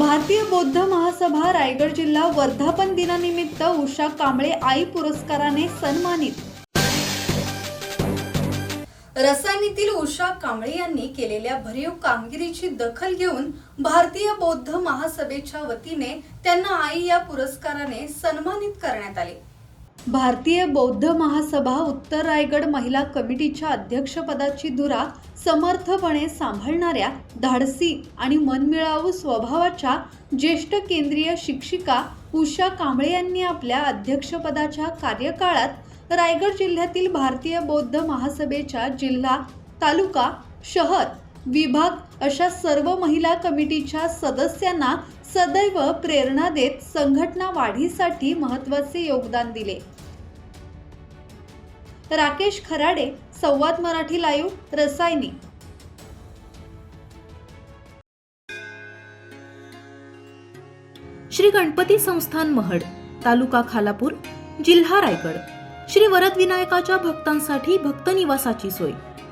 भारतीय बौद्ध महासभा रायगड जिल्हा वर्धापन दिनानिमित्त उषा कांबळे आई पुरस्काराने सन्मानित. रसायनीतील उषा कांबळे यांनी केलेल्या भरीव कामगिरीची दखल घेऊन भारतीय बौद्ध महासभेच्या वतीने त्यांना आई या पुरस्काराने सन्मानित करण्यात आले. भारतीय बौद्ध महासभा उत्तर रायगड महिला कमिटीच्या अध्यक्षपदाची धुरा समर्थपणे सांभाळणाऱ्या धाडसी आणि मनमिळावू स्वभावाच्या ज्येष्ठ केंद्रीय शिक्षिका उषा कांबळे यांनी आपल्या अध्यक्षपदाच्या कार्यकाळात रायगड जिल्ह्यातील भारतीय बौद्ध महासभेच्या जिल्हा तालुका शहर विभाग अशा सर्व महिला कमिटीच्या सदस्यांना सदैव प्रेरणा देत संघटना वाढीसाठी महत्त्वाचे योगदान दिले. राकेश खराडे संवाद मराठी लाईव्ह रसायनी. श्री गणपती संस्थान महड तालुका खालापूर जिल्हा रायगड. श्री वरद विनायकाच्या भक्तांसाठी भक्त निवासाची सोय.